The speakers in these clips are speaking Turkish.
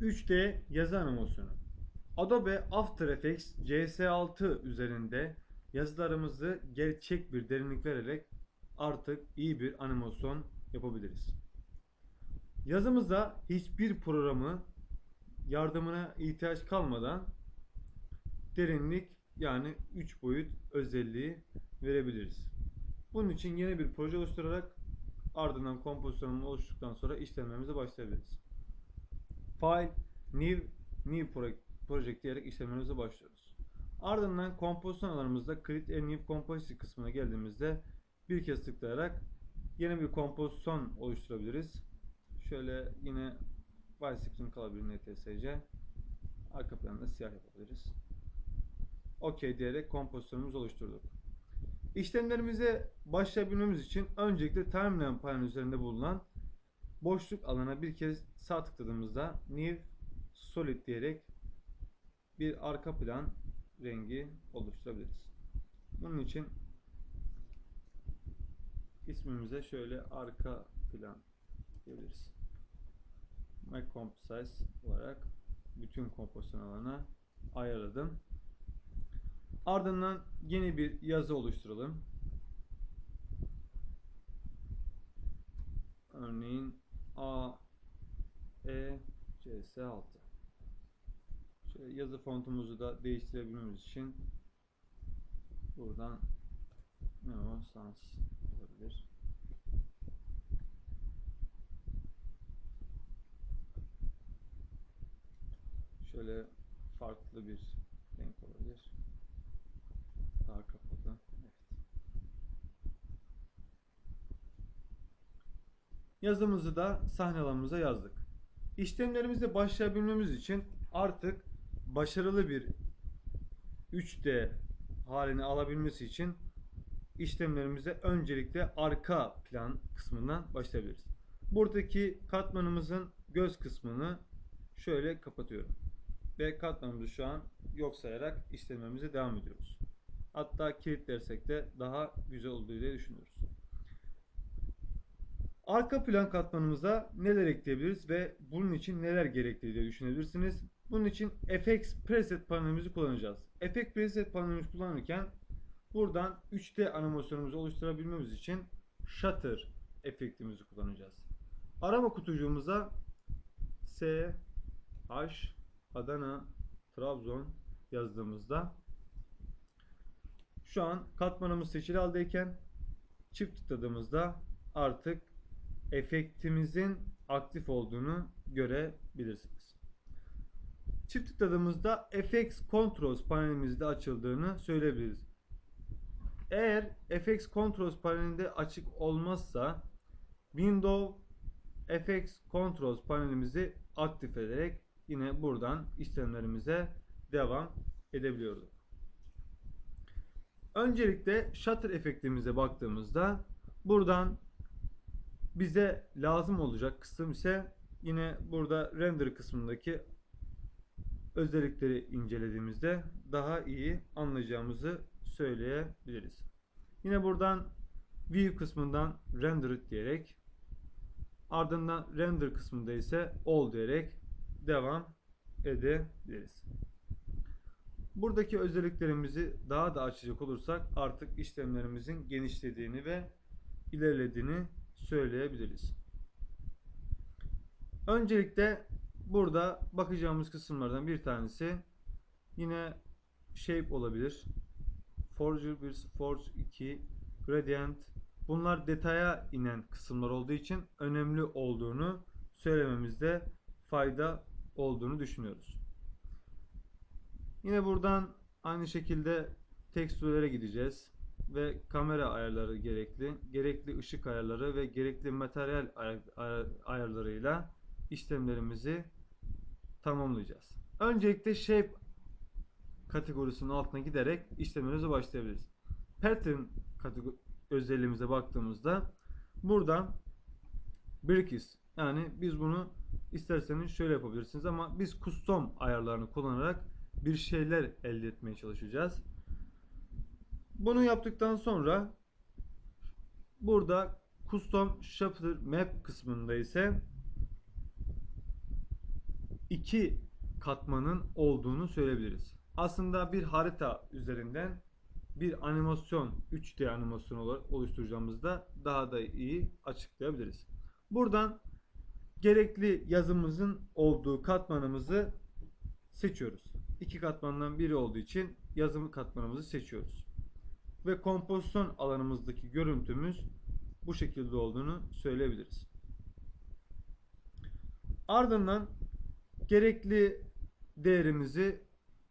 3D yazı animasyonu. Adobe After Effects CS6 üzerinde yazılarımızı gerçek bir derinlik vererek artık iyi bir animasyon yapabiliriz. Yazımıza hiçbir programı yardımına ihtiyaç kalmadan derinlik yani 3 boyut özelliği verebiliriz. Bunun için yeni bir proje oluşturarak ardından kompozisyonumuz oluştuktan sonra işlemlerimize başlayabiliriz. File, New, New Project, diyerek işlemlerimize başlıyoruz. Ardından kompozisyon alanımızda Create a New Composition kısmına geldiğimizde bir kez tıklayarak yeni bir kompozisyon oluşturabiliriz. Şöyle yine widescreen kalabilir NTSC. Arka planında siyah yapabiliriz. OK diyerek kompozisyonumuzu oluşturduk. İşlemlerimize başlayabilmemiz için öncelikle Timeline panel üzerinde bulunan boşluk alana bir kez sağ tıkladığımızda New Solid diyerek bir arka plan rengi oluşturabiliriz. Bunun için ismimize şöyle arka plan diyebiliriz. My Comp Size olarak bütün kompozisyon alanına ayarladım. Ardından yeni bir yazı oluşturalım. Örneğin A E CS 6. Şöyle yazı fontumuzu da değiştirebilmemiz için buradan Neo Sans olabilir. Şöyle farklı bir renk olabilir. Daha kapalı. Evet. Yazımızı da sahne alanımıza yazdık. İşlemlerimize başlayabilmemiz için artık başarılı bir 3D halini alabilmesi için işlemlerimize öncelikle arka plan kısmından başlayabiliriz. Buradaki katmanımızın göz kısmını şöyle kapatıyorum. Ve katmanımızı şu an yok sayarak işlemlerimize devam ediyoruz. Hatta kilitlersek de daha güzel olduğu diye düşünüyoruz. Arka plan katmanımıza neler ekleyebiliriz ve bunun için neler gerekli diye düşünebilirsiniz. Bunun için FX Preset panelimizi kullanacağız. FX Preset panelimizi kullanırken buradan 3D animasyonumuzu oluşturabilmemiz için Shutter efektimizi kullanacağız. Arama kutucuğumuza S H Adana Trabzon yazdığımızda şu an katmanımız seçili haldeyken çift tıkladığımızda artık efektimizin aktif olduğunu görebilirsiniz. Çift tıkladığımızda FX Controls panelimizde açıldığını söyleyebiliriz. Eğer FX Controls panelinde açık olmazsa Windows FX Controls panelimizi aktif ederek yine buradan işlemlerimize devam edebiliyoruz. Öncelikle shutter efektimize baktığımızda buradan bize lazım olacak kısım ise yine burada render kısmındaki özellikleri incelediğimizde daha iyi anlayacağımızı söyleyebiliriz. Yine buradan view kısmından render diyerek ardından render kısmında ise all diyerek devam edebiliriz. Buradaki özelliklerimizi daha da açacak olursak artık işlemlerimizin genişlediğini ve ilerlediğini söyleyebiliriz. Öncelikle burada bakacağımız kısımlardan bir tanesi yine shape olabilir. Forge 1, Forge 2, Gradient. Bunlar detaya inen kısımlar olduğu için önemli olduğunu söylememizde fayda olduğunu düşünüyoruz. Yine buradan aynı şekilde tekstürlere gideceğiz ve kamera ayarları gerekli, gerekli ışık ayarları ve gerekli materyal ayarlarıyla işlemlerimizi tamamlayacağız. Öncelikle shape kategorisinin altına giderek işlemlerimize başlayabiliriz. Pattern özelliğimize baktığımızda buradan Bricks yani biz bunu isterseniz şöyle yapabilirsiniz ama biz custom ayarlarını kullanarak bir şeyler elde etmeye çalışacağız. Bunu yaptıktan sonra burada custom shader map kısmında ise iki katmanın olduğunu söyleyebiliriz. Aslında bir harita üzerinden bir animasyon 3D animasyon olarak oluşturacağımızda daha da iyi açıklayabiliriz. Buradan gerekli yazımızın olduğu katmanımızı seçiyoruz. İki katmandan biri olduğu için yazım katmanımızı seçiyoruz. Ve kompozisyon alanımızdaki görüntümüz bu şekilde olduğunu söyleyebiliriz. Ardından gerekli değerimizi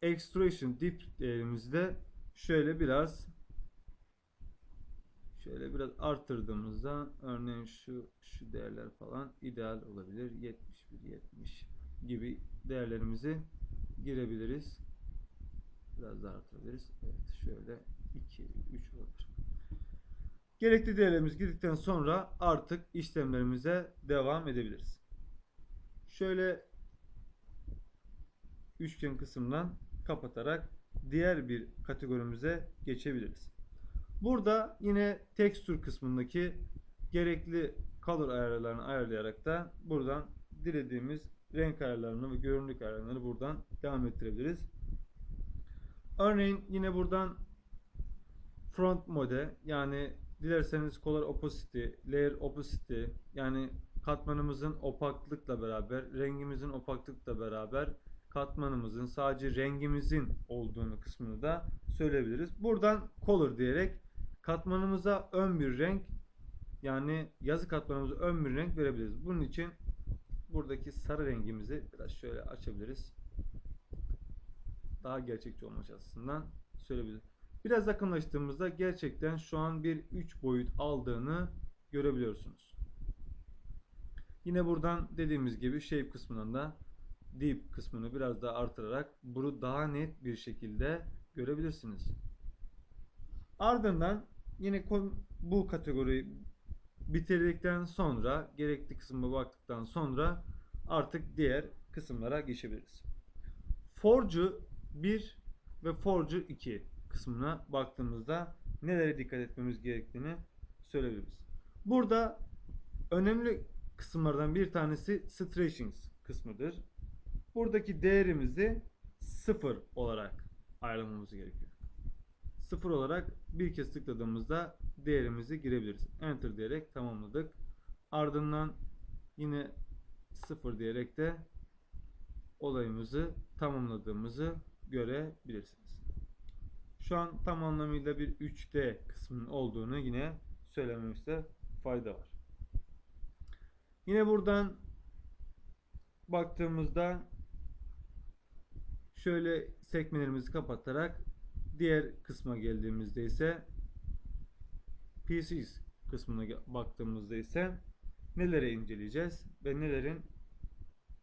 extrusion dip değerimizde şöyle biraz şöyle biraz arttırdığımızda örneğin şu şu değerler falan ideal olabilir. 71 70 gibi değerlerimizi girebiliriz. Biraz daha arttırabiliriz. Evet şöyle 2 3 olabilir. Gerekli değerlerimiz girdikten sonra artık işlemlerimize devam edebiliriz. Şöyle üçgen kısımdan kapatarak diğer bir kategorimize geçebiliriz. Burada yine texture kısmındaki gerekli color ayarlarını ayarlayarak da buradan dilediğimiz renk ayarlarını ve görünürlük ayarlarını buradan devam ettirebiliriz. Örneğin yine buradan front mode yani dilerseniz color opacity, layer opacity yani katmanımızın opaklıkla beraber, rengimizin opaklıkla beraber katmanımızın sadece rengimizin olduğunu kısmını da söyleyebiliriz. Buradan color diyerek katmanımıza ön bir renk yani yazı katmanımıza ön bir renk verebiliriz. Bunun için buradaki sarı rengimizi biraz şöyle açabiliriz. Daha gerçekçi olması açısından söyleyebiliriz. Biraz yakınlaştığımızda gerçekten şu an bir 3 boyut aldığını görebiliyorsunuz. Yine buradan dediğimiz gibi shape kısmından da deep kısmını biraz daha artırarak bunu daha net bir şekilde görebilirsiniz. Ardından yine bu kategoriyi bitirdikten sonra gerekli kısmına baktıktan sonra artık diğer kısımlara geçebiliriz. Forge'u 1 ve Forge'u 2 kısmına baktığımızda nelere dikkat etmemiz gerektiğini söyleyebiliriz. Burada önemli kısımlardan bir tanesi stretchings kısmıdır. Buradaki değerimizi 0 olarak ayarlamamız gerekiyor. 0 olarak bir kez tıkladığımızda değerimizi girebiliriz. Enter diyerek tamamladık. Ardından yine 0 diyerek de olayımızı tamamladığımızı görebilirsiniz. Şu an tam anlamıyla bir 3D kısmının olduğunu yine söylememizde fayda var. Yine buradan baktığımızda şöyle sekmelerimizi kapatarak diğer kısma geldiğimizde ise PCs kısmına baktığımızda ise nelere inceleyeceğiz ve nelerin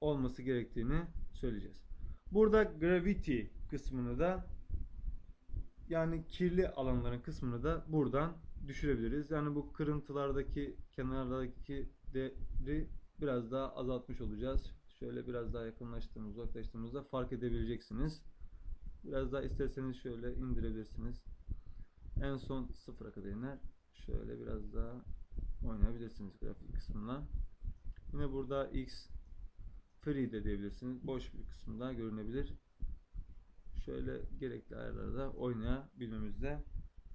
olması gerektiğini söyleyeceğiz. Burada gravity kısmını da yani kirli alanların kısmını da buradan düşürebiliriz. Yani bu kırıntılardaki kenarlardaki değeri biraz daha azaltmış olacağız. Şöyle biraz daha yakınlaştığımız, uzaklaştığımızda fark edebileceksiniz. Biraz daha isterseniz şöyle indirebilirsiniz. En son sıfıra kadar iner. Şöyle biraz daha oynayabilirsiniz grafik kısmına. Yine burada X free de diyebilirsiniz. Boş bir kısımda görünebilir. Şöyle gerekli ayarlarda oynayabilmemizde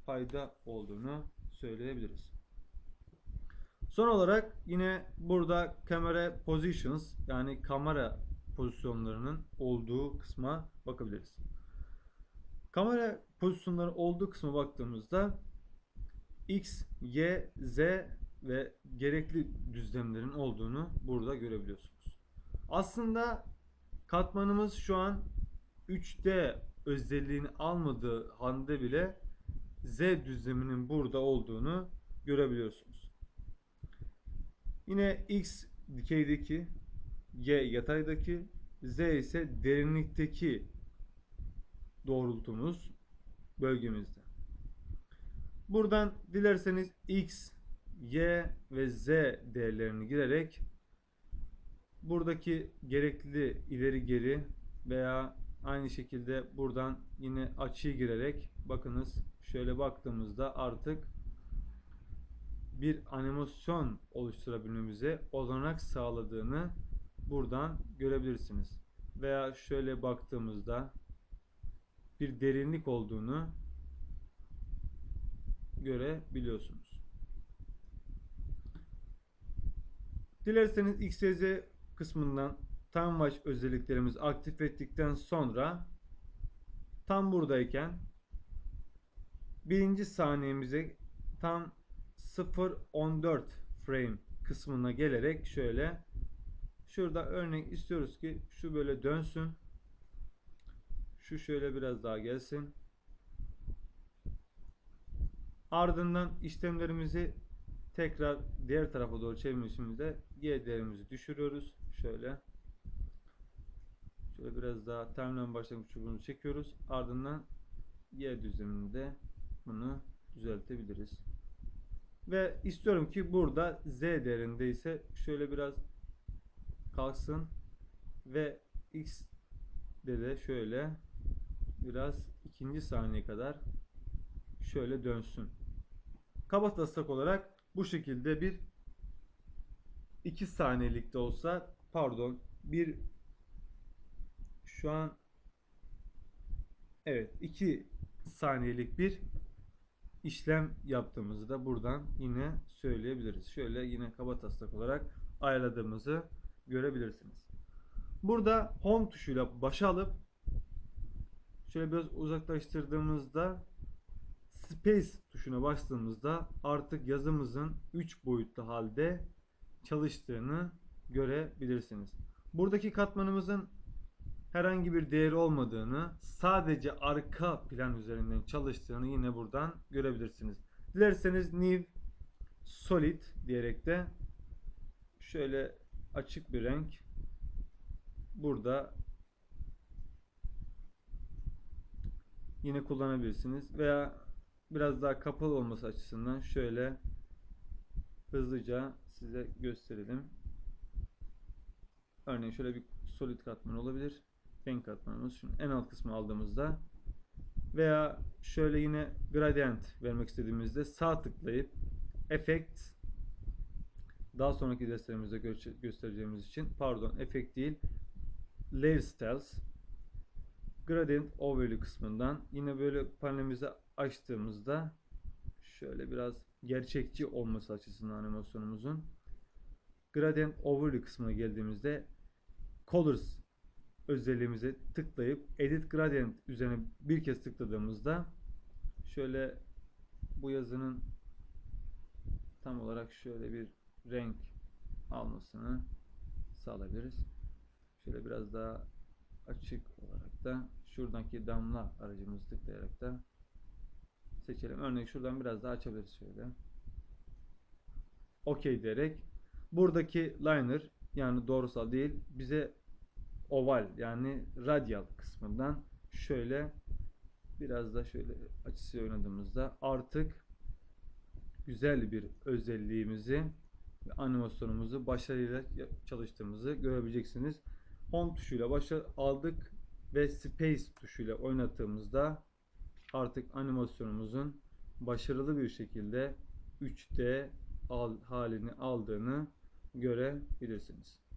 fayda olduğunu söyleyebiliriz. Son olarak yine burada kamera positions yani kamera pozisyonlarının olduğu kısma bakabiliriz. Kamera pozisyonları olduğu kısma baktığımızda X, Y, Z ve gerekli düzlemlerin olduğunu burada görebiliyorsunuz. Aslında katmanımız şu an 3D özelliğini almadığı halde bile Z düzleminin burada olduğunu görebiliyorsunuz. Yine X dikeydeki, Y yataydaki, Z ise derinlikteki doğrultumuz bölgemizde. Buradan dilerseniz X, Y ve Z değerlerini girerek buradaki gerekli ileri geri veya aynı şekilde buradan yine açıyı girerek bakınız şöyle baktığımızda artık bir animasyon oluşturabilmemize olanak sağladığını buradan görebilirsiniz. veya şöyle baktığımızda bir derinlik olduğunu görebiliyorsunuz. Dilerseniz XYZ kısmından tam watch özelliklerimizi aktif ettikten sonra tam buradayken birinci saniyemize tam 0.14 frame kısmına gelerek şöyle şurada örnek istiyoruz ki şu böyle dönsün. Şu şöyle biraz daha gelsin. Ardından işlemlerimizi tekrar diğer tarafa doğru çevirmişimizde G değerimizi düşürüyoruz. Şöyle şöyle biraz daha terminal başlangıç çubuğunu çekiyoruz ardından Y düzleminde bunu düzeltebiliriz. Ve istiyorum ki burada Z değerinde ise şöyle biraz kalksın ve X de de şöyle biraz ikinci saniye kadar şöyle dönsün. Kaba taslak olarak bu şekilde bir 2 saniyelik de olsa pardon bir şu an evet 2 saniyelik bir işlem yaptığımızı da buradan yine söyleyebiliriz. Şöyle yine kaba taslak olarak ayarladığımızı görebilirsiniz. Burada home tuşuyla başa alıp şöyle biraz uzaklaştırdığımızda space tuşuna bastığımızda artık yazımızın 3 boyutlu halde çalıştığını görebilirsiniz. Buradaki katmanımızın herhangi bir değeri olmadığını, sadece arka plan üzerinden çalıştığını yine buradan görebilirsiniz. Dilerseniz new solid diyerek de şöyle açık bir renk burada yine kullanabilirsiniz veya biraz daha kapalı olması açısından şöyle hızlıca size gösterelim. Örneğin şöyle bir solid katman olabilir renk katmanımız. Şunu en alt kısmı aldığımızda veya şöyle yine gradient vermek istediğimizde sağ tıklayıp effect daha sonraki derslerimizde gö- göstereceğimiz için pardon effect değil layer styles gradient overlay kısmından yine böyle panelimizi açtığımızda şöyle biraz gerçekçi olması açısından animasyonumuzun gradient overlay kısmına geldiğimizde colors özelliğimize tıklayıp Edit Gradient üzerine bir kez tıkladığımızda şöyle bu yazının tam olarak şöyle bir renk almasını sağlayabiliriz. Şöyle biraz daha açık olarak da şuradaki damla aracımızı tıklayarak da seçelim. Örneğin şuradan biraz daha açabiliriz şöyle. OK diyerek buradaki liner yani doğrusal değil bize oval yani radyal kısmından şöyle biraz da şöyle açısı oynadığımızda artık güzel bir özelliğimizi ve animasyonumuzu başarıyla çalıştığımızı görebileceksiniz. Home tuşuyla başa aldık ve Space tuşuyla oynattığımızda artık animasyonumuzun başarılı bir şekilde 3D al, halini aldığını görebilirsiniz.